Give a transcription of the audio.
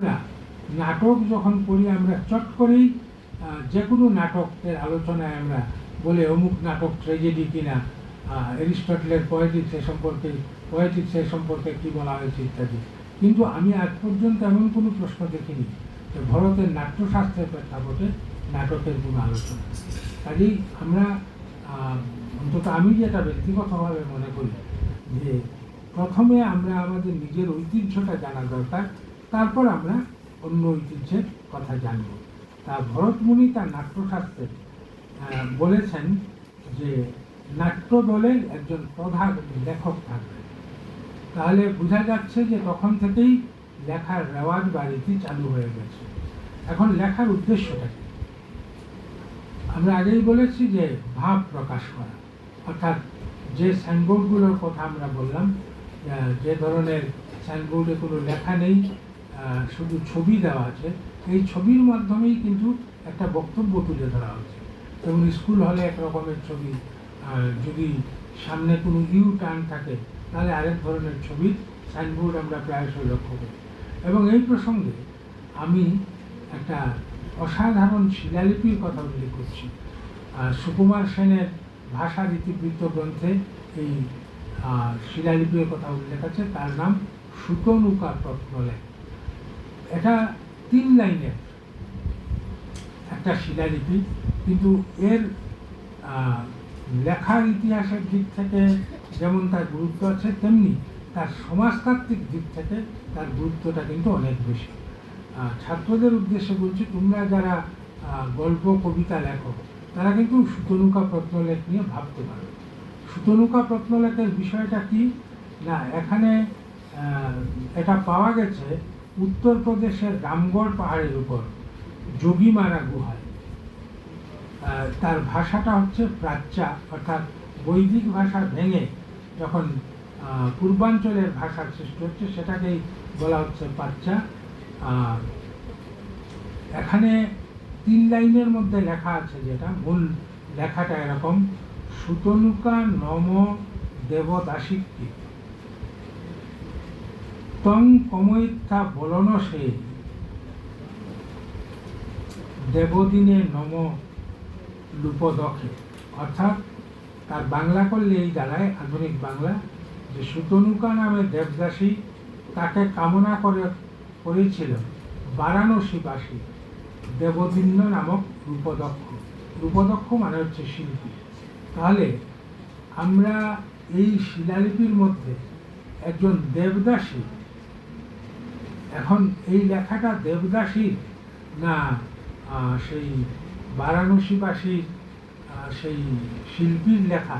না, নাটক যখন পড়ি, আমরা চট করেই যে কোনো নাটকের আলোচনায় আমরা বলে, অমুক নাটক ট্রেজেডি কিনা এরিস্টটলের পোয়েটিক্স এ সম্পর্কে পোয়েটিক্স এ সম্পর্কে কী বলা হয়েছে ইত্যাদি। কিন্তু আমি আজ পর্যন্ত এমন কোনো প্রশ্ন দেখিনি যে ভারতের নাট্যশাস্ত্রের প্রেক্ষাপটে নাটকের কোনো আলোচনা। কাজেই আমরা অন্তত আমি যেটা ব্যক্তিগতভাবে মনে করি যে প্রথমে আমরা আমাদের নিজের ঐতিহ্যটা জানা দরকার তারপর আমরা অন্য ঐতিহ্যের কথা জানব। তা ভরতমুনি তার নাট্যশাস্ত্রে বলেছেন যে নাট্য দলের একজন প্রধান লেখক থাকবে তাহলে বোঝা যাচ্ছে যে তখন থেকেই লেখার রেওয়াজ বা রীতি চালু হয়ে গেছে। এখন লেখার উদ্দেশ্যটা কি? আমরা আগেই বলেছি যে ভাব প্রকাশ করা। অর্থাৎ যে সাইনবোর্ডগুলোর কথা আমরা বললাম যে ধরনের সাইনবোর্ডে কোনো লেখা নেই শুধু ছবি দেওয়া আছে, এই ছবির মাধ্যমেই কিন্তু একটা বক্তব্য তুলে ধরা হচ্ছে। যেমন স্কুল হলে এক রকমের ছবি যদি সামনে কোনো ইউ টার্ন থাকে, তাহলে আরেক ধরনের ছবির সাইনবোর্ড আমরা প্রায়শই লক্ষ্য করি। এবং এই প্রসঙ্গে আমি একটা অসাধারণ শিলালিপির কথা উল্লেখ করছি। সুকুমার সেনের ভাষা ইতিবৃত্ত গ্রন্থে এই শিলালিপির কথা উল্লেখ আছে, তার নাম সুতনুকা প্রত্নলেখ এটা তিন লাইনের। একটা শিলালিপি, কিন্তু এর লেখার ইতিহাসের দিক থেকে যেমন তার গুরুত্ব আছে, তেমনি তার সমাজতাত্ত্বিক দিক থেকে তার গুরুত্বটা কিন্তু অনেক বেশি। ছাত্রদের উদ্দেশ্যে বলছি, তোমরা যারা গল্প, কবিতা লেখো তারা কিন্তু সুতনুকা প্রত্নলেখ নিয়ে ভাবতে পারো। সুতনুকা প্রত্নলেখের বিষয়টা কি? না, এখানে এটা পাওয়া গেছে উত্তরপ্রদেশের রামগড় পাহাড়ের উপর যোগীমারা গুহায়। তার ভাষাটা হচ্ছে প্রাচ্যা, অর্থাৎ বৈদিক ভাষা ভেঙে যখন পূর্বাঞ্চলের ভাষার সৃষ্টি হচ্ছে, সেটাকেই বলা হচ্ছে প্রাচ্যা। এখানে তিন লাইনের মধ্যে লেখা আছে যেটা, মূল লেখাটা এরকম, সুতনুকা নম দেবদাসিকটি তং কময়িত্থা বলন সে। দেবদিনে নম লুপদখে অর্থাৎ তার বাংলা করলে এই দাঁড়ায় আধুনিক বাংলা, যে সুতনুকা নামে দেবদাসী তাকে কামনা করে, করেছিল বারাণসীবাসী দেবদিন্য নামক রূপদক্ষ। রূপদক্ষ মানে হচ্ছে শিল্পী। তাহলে আমরা এই শিলালিপির মধ্যে একজন দেবদাসী এখন এই লেখাটা দেবদাসীর না সেই বারাণসীবাসীর সেই শিল্পীর লেখা?